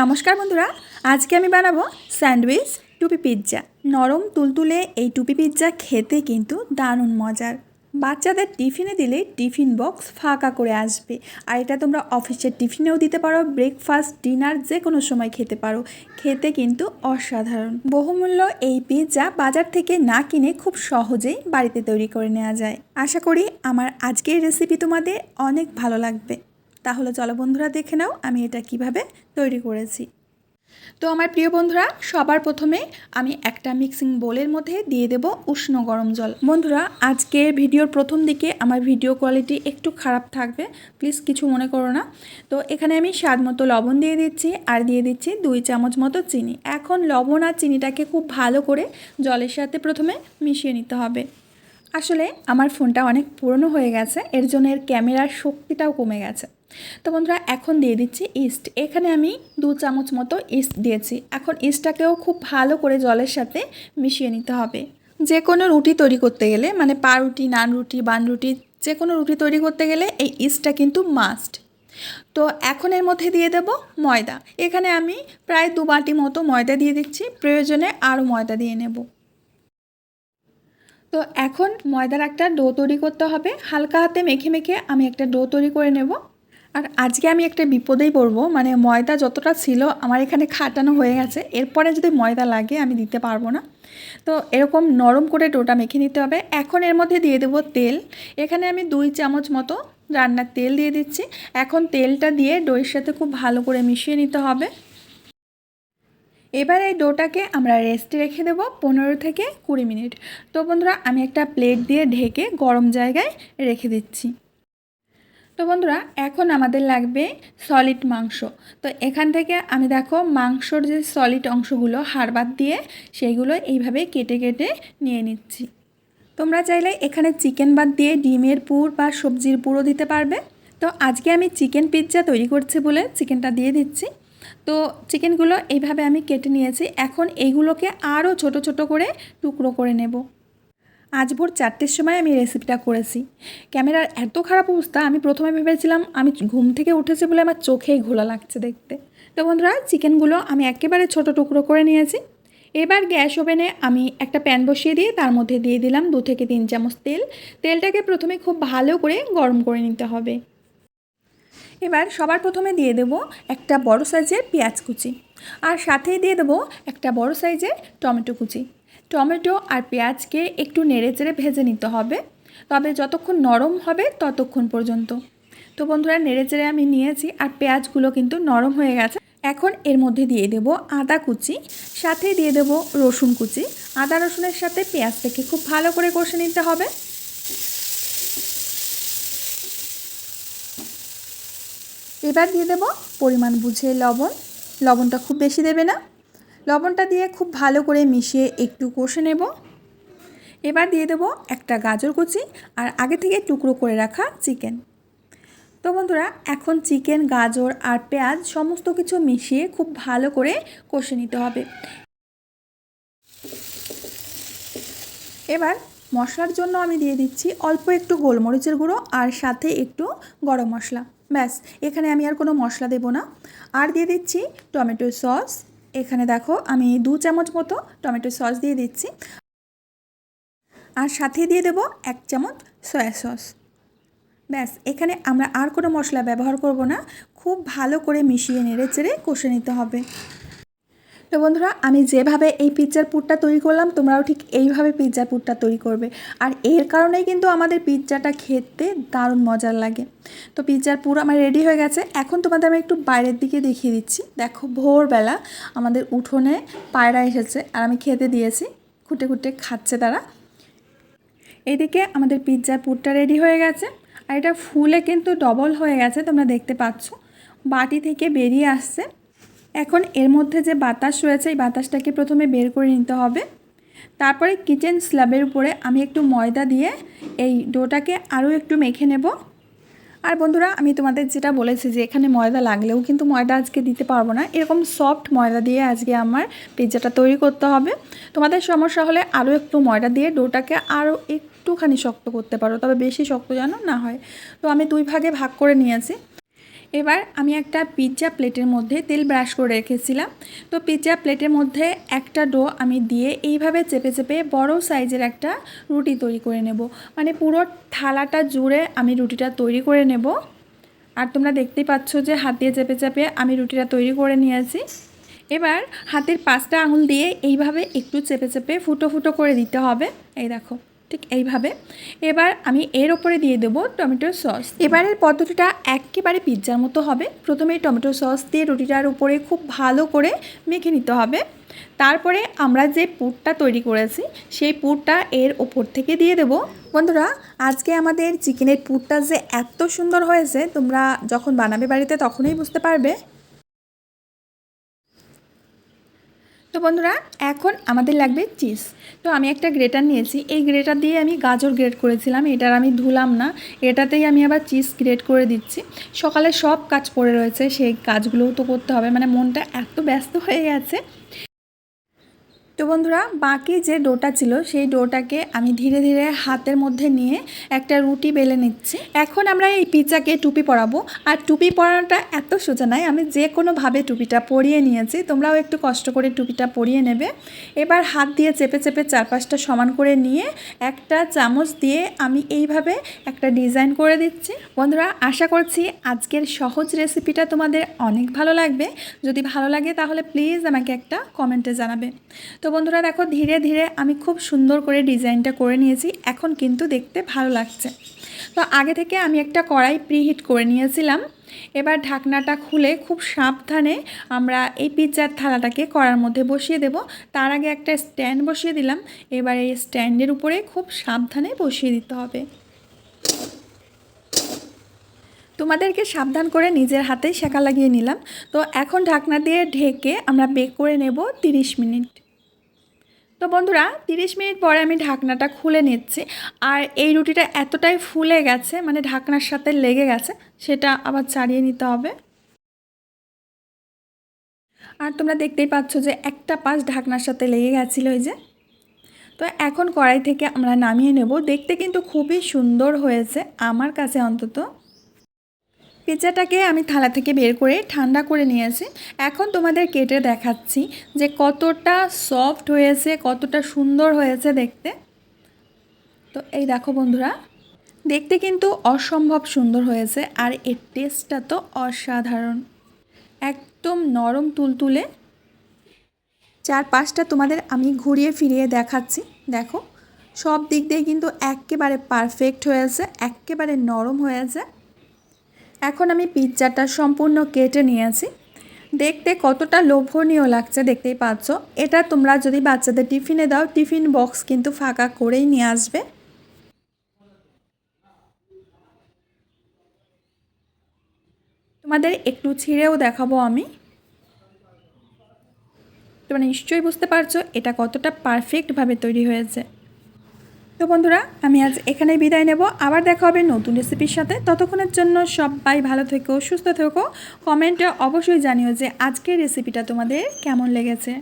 নমস্কার বন্ধুরা, আজকে আমি বানাবো স্যান্ডউইচ টুপি পিৎজা নরম তুলতুলে এই টুপি পিৎজা খেতে কিন্তু দারুণ মজার। বাচ্চাদের টিফিনে দিলে টিফিন বক্স ফাঁকা করে আসবে। আর এটা তোমরা অফিসের টিফিনেও দিতে পারো, ব্রেকফাস্ট, ডিনার যে কোনো সময় খেতে পারো। খেতে কিন্তু অসাধারণ। বহুমূল্য এই পিৎজা বাজার থেকে না কিনে খুব সহজেই বাড়িতে তৈরি করে নেওয়া যায়। আশা করি আমার আজকের রেসিপি তোমাদের অনেক ভালো লাগবে। তাহলে চলো বন্ধুরা দেখে নাও আমি এটা কীভাবে তৈরি করেছি। তো আমার প্রিয় বন্ধুরা, সবার প্রথমে আমি একটা মিক্সিং বোলের মধ্যে দিয়ে দেব উষ্ণ গরম জল। বন্ধুরা, আজকে ভিডিওর প্রথম দিকে আমার ভিডিও কোয়ালিটি একটু খারাপ থাকবে প্লিজ কিছু মনে করো না। তো এখানে আমি স্বাদ মতো লবণ দিয়ে দিচ্ছি আর দিয়ে দিচ্ছি দুই চামচ মতো চিনি। এখন লবণ আর চিনিটাকে খুব ভালো করে জলের সাথে প্রথমে মিশিয়ে নিতে হবে। আসলে আমার ফোনটা অনেক পুরনো হয়ে গেছে, এর জন্য এর ক্যামেরার শক্তিটাও কমে গেছে। তো বন্ধুরা, এখন দিয়ে দিচ্ছি ইস্ট। এখানে আমি দু চামচ মতো ইস্ট দিয়েছি। এখন ইস্টটাকেও খুব ভালো করে জলের সাথে মিশিয়ে নিতে হবে। যে কোনো রুটি তৈরি করতে গেলে মানে পা রুটি নান রুটি, বান রুটি, যে কোনো রুটি তৈরি করতে গেলে এই ইস্টটা কিন্তু মাস্ট। তো এখন এর মধ্যে দিয়ে দেব ময়দা। এখানে আমি প্রায় দু বাটি মতো ময়দা দিয়ে দিচ্ছি। প্রয়োজনে আরও ময়দা দিয়ে নেব। তো এখন ময়দার একটা ডো তৈরি করতে হবে। হালকা হাতে মেখে মেখে আমি একটা ডো তৈরি করে নেব। আর আজকে আমি একটা বিপদেই পড়ব মানে ময়দা যতটা ছিল আমার এখানে খাটানো হয়ে গেছে, এরপরে যদি ময়দা লাগে আমি দিতে পারব না। তো এরকম নরম করে ডোটা মেখে নিতে হবে। এখন এর মধ্যে দিয়ে দেবো তেল। এখানে আমি দুই চামচ মতো রান্নার তেল দিয়ে দিচ্ছি। এখন তেলটা দিয়ে ডোয়ের সাথে খুব ভালো করে মিশিয়ে নিতে হবে। এবার এই ডোটাকে আমরা রেস্টে রেখে দেবো পনেরো থেকে কুড়ি মিনিট। তো বন্ধুরা, আমি একটা প্লেট দিয়ে ঢেকে গরম জায়গায় রেখে দিচ্ছি। তো বন্ধুরা, এখন আমাদের লাগবে সলিড মাংস। তো এখান থেকে আমি দেখো মাংসর যে সলিড অংশগুলো হাড়বাদ দিয়ে সেইগুলো এইভাবে কেটে কেটে নিয়ে নিচ্ছি। তোমরা চাইলে এখানে চিকেন বাদ দিয়ে ডিমের পুর বা সবজির পুরও দিতে পারবে। তো আজকে আমি চিকেন পিৎজা তৈরি করছি বলে চিকেনটা দিয়ে দিচ্ছি। তো চিকেনগুলো এইভাবে আমি কেটে নিয়েছি। এখন এইগুলোকে আরও ছোট ছোট করে টুকরো করে নেব। আজ ভোর চারটের সময় আমি রেসিপিটা করেছি। ক্যামেরার এত খারাপ অবস্থা, আমি প্রথমে ভেবেছিলাম আমি ঘুম থেকে উঠেছি বলে আমার চোখেই ঘোলা লাগছে দেখতে। তো বন্ধুরা চিকেনগুলো আমি একেবারে ছোট টুকরো করে নিয়েছি। এবার গ্যাস ওভেনে আমি একটা প্যান বসিয়ে দিয়ে তার মধ্যে দিয়ে দিলাম দু থেকে তিন চামচ তেল। তেলটাকে প্রথমে খুব ভালো করে গরম করে নিতে হবে। এবার সবার প্রথমে দিয়ে দেব একটা বড় সাইজের পেঁয়াজ কুচি। আর সাথেই দিয়ে দেবো একটা বড় সাইজের টমেটো কুচি। টমেটো আর পেঁয়াজকে একটু নেড়ে চেড়ে ভেজে নিতে হবে। তবে যতক্ষণ নরম হবে ততক্ষণ পর্যন্ত। তো বন্ধুরা, নেড়ে চেড়ে আমি নিয়েছি আর পেঁয়াজগুলো কিন্তু নরম হয়ে গেছে। এখন এর মধ্যে দিয়ে দেব আদা কুচি, সাথে দিয়ে দেব রসুন কুচি। আদা রসুনের সাথে পেঁয়াজটাকে খুব ভালো করে কষে নিতে হবে। এবার দিয়ে দেব পরিমাণ বুঝে লবণ। লবণটা খুব বেশি দেবে না। লবণটা দিয়ে খুব ভালো করে মিশিয়ে একটু কষে নেব। এবার দিয়ে দেব একটা গাজর কুচি আর আগে থেকে টুকরো করে রাখা চিকেন। তো বন্ধুরা, এখন চিকেন, গাজর আর পেঁয়াজ সমস্ত কিছু মিশিয়ে খুব ভালো করে কষে নিতে হবে। এবার মশলার জন্য আমি দিয়ে দিচ্ছি অল্প একটু গোলমরিচের গুঁড়ো আর সাথে একটু গরম মশলা। ব্যাস, এখানে আমি আর কোনো মশলা দেব না। আর দিয়ে দিচ্ছি টমেটো সস এখানে দেখো আমি দু চামচ মতো টমেটো সস দিয়ে দিচ্ছি। আর সাথে দিয়ে দেব এক চামচ সয়া সস। ব্যাস, এখানে আমরা আর কোনো মশলা ব্যবহার করব না। খুব ভালো করে মিশিয়ে নেড়ে চেড়ে কষে নিতে হবে। তো বন্ধুরা, আমি যেভাবে এই পিৎজার পুরটা তৈরি করলাম, তোমরাও ঠিক এইভাবে পিৎজার পুরটা তৈরি করবে। আর এর কারণেই কিন্তু আমাদের পিৎজাটা খেতে দারুণ মজার লাগে। তো পিৎজার পুর আমার রেডি হয়ে গেছে। এখন তোমাদের আমি একটু বাইরের দিকে দেখিয়ে দিচ্ছি। দেখো, ভোরবেলা আমাদের উঠোনে পায়রা এসেছে, আর আমি খেতে দিয়েছি। খুঁটে খুঁটে খাচ্ছে তারা। এদিকে আমাদের পিৎজার পুরটা রেডি হয়ে গেছে। আর এটা ফুলে কিন্তু ডবল হয়ে গেছে, তোমরা দেখতে পাচ্ছ। বাটি থেকে বেরিয়ে আসছে। এখন এর মধ্যে যে বাতাস রয়েছে, এই বাতাসটাকে প্রথমে বের করে নিতে হবে। তারপরে কিচেন স্ল্যাবের উপরে আমি একটু ময়দা দিয়ে এই ডোটাকে আরও একটু মেখে নেব। আর বন্ধুরা, আমি তোমাদের যেটা বলেছি যে এখানে ময়দা লাগলেও কিন্তু ময়দা আজকে দিতে পারব না। এরকম সফট ময়দা দিয়ে আজকে আমার পিৎজাটা তৈরি করতে হবে। তোমাদের সমস্যা হলে আরও একটু ময়দা দিয়ে ডোটাকে আরও একটুখানি শক্ত করতে পারো, তবে বেশি শক্ত যেন না হয়। তো আমি দুই ভাগে ভাগ করে নিয়েছি। এবার আমি একটা পিৎজা প্লেটের মধ্যে তেল ব্রাশ করে রেখেছিলাম। তো পিৎজা প্লেটের মধ্যে একটা ডো আমি দিয়ে এইভাবে চেপে চেপে বড় সাইজের একটা রুটি তৈরি করে নেব। মানে পুরো থালাটা জুড়ে আমি রুটিটা তৈরি করে নেব। আর তোমরা দেখতেই পাচ্ছ যে হাত দিয়ে চেপে চেপে আমি রুটিটা তৈরি করে নিয়েছি। এবার হাতের পাঁচটা আঙুল দিয়ে এইভাবে একটু চেপে চেপে ফুটো ফুটো করে দিতে হবে। এই দেখো। ঠিক এইভাবে। এবার আমি এর ওপরে দিয়ে দেবো টমেটো সস। এবারের পদ্ধতিটা একেবারে পিৎজার মতো হবে। প্রথমে টমেটো সস দিয়ে রুটিটার উপরে খুব ভালো করে মেখে নিতে হবে। তারপরে আমরা যে পুরটা তৈরি করেছি, সেই পুরটা এর ওপর থেকে দিয়ে দেব। বন্ধুরা, আজকে আমাদের চিকেনের পুরটা যে এত সুন্দর হয়েছে, তোমরা যখন বানাবে বাড়িতে তখনই বুঝতে পারবে। তো বন্ধুরা, এখন আমাদের লাগবে চিজ। তো আমি একটা গ্রেটার নিয়েছি। এই গ্রেটার দিয়ে আমি গাজর গ্রেট করেছিলাম। এটার আমি ধুলাম না। এটাতেই আমি আবার চিজ গ্রেট করে দিচ্ছি। সকালে সব কাজ পড়ে রয়েছে। সেই কাজগুলোও তো করতে হবে। মানে মনটা এত ব্যস্ত হয়ে গেছে তো বন্ধুরা, বাকি যে ডোটা ছিল, সেই ডোটাকে আমি ধীরে ধীরে হাতের মধ্যে নিয়ে একটা রুটি বেলে নিচ্ছি। এখন আমরা এই পিৎজাকে টুপি পরাবো। আর টুপি পরানোটা এত সোজা নয়, আমি যে কোনোভাবে টুপিটা পরিয়ে নিয়েছি, তোমরাও একটু কষ্ট করে টুপিটা পরিয়ে নেবে। এবার হাত দিয়ে চেপে চেপে চারপাশটা সমান করে নিয়ে একটা চামচ দিয়ে আমি এইভাবে একটা ডিজাইন করে দিচ্ছি। বন্ধুরা, আশা করছি আজকের সহজ রেসিপিটা তোমাদের অনেক ভালো লাগবে। যদি ভালো লাগে তাহলে প্লিজ আমাকে একটা কমেন্টে জানাবে। তো বন্ধুরা দেখো ধীরে ধীরে আমি খুব সুন্দর করে ডিজাইনটা করে নিয়েছি। এখন কিন্তু দেখতে ভালো লাগছে। তো আগে থেকে আমি একটা কড়াই প্রিহিট করে নিয়েছিলাম। এবার ঢাকনাটা খুলে খুব সাবধানে আমরা এই পিৎজার থালাটাকে কড়ার মধ্যে বসিয়ে দেব। তার আগে একটা স্ট্যান্ড বসিয়ে দিলাম। এবার এই স্ট্যান্ডের উপরে খুব সাবধানে বসিয়ে দিতে হবে। তোমাদেরকে সাবধান করে নিজের হাতেই শেখা লাগিয়ে নিলাম। তো এখন ঢাকনা দিয়ে ঢেকে আমরা বেক করে নেব তিরিশ মিনিট। তো বন্ধুরা, তিরিশ মিনিট পরে আমি ঢাকনাটা খুলে নিচ্ছি। আর এই রুটিটা এতটাই ফুলে গেছে মানে ঢাকনার সাথে লেগে গেছে, সেটা আবার ছাড়িয়ে নিতে হবে। আর তোমরা দেখতেই পাচ্ছ যে একটা পাশ ঢাকনার সাথে লেগে গেছিল ওই যে। তো এখন কড়াই থেকে আমরা নামিয়ে নেব। দেখতে কিন্তু খুবই সুন্দর হয়েছে আমার কাছে অন্তত। পিৎজাটাকে আমি থালা থেকে বের করে ঠান্ডা করে নিয়েছি এখন তোমাদের কেটে দেখাচ্ছি যে কতটা সফট হয়েছে, কতটা সুন্দর হয়েছে দেখতে। তো এই দেখো বন্ধুরা, দেখতে কিন্তু অসম্ভব সুন্দর হয়েছে আর এর টেস্টটা তো অসাধারণ। একদম নরম তুলতুলে। চার পাঁচটা তোমাদের আমি ঘুরিয়ে ফিরিয়ে দেখাচ্ছি। দেখো, সব দিক দিয়ে কিন্তু একেবারে পারফেক্ট হয়েছে, একেবারে নরম হয়েছে। এখন আমি পিৎজাটা সম্পূর্ণ কেটে নিয়েছি। দেখতে কতটা লোভনীয় লাগছে দেখতেই পাচ্ছ। এটা তোমরা যদি বাচ্চাদের টিফিনে দাও, টিফিন বক্স কিন্তু ফাঁকা করেই নিয়ে আসবে। তোমাদের একটু ছিঁড়েও দেখাবো আমি। তোমরা নিশ্চয়ই বুঝতে পারছ, এটা কতটা পারফেক্টভাবে তৈরি হয়েছে। তো বন্ধুরা, আমি আজ এখানে বিদায় নেব। আবার দেখা হবে নতুন রেসিপির সাথে। ততক্ষণের জন্য সবাই ভালো থেকো, সুস্থ থেকো। কমেন্টে অবশ্যই জানিও যে আজকের রেসিপিটা তোমাদের কেমন লেগেছে।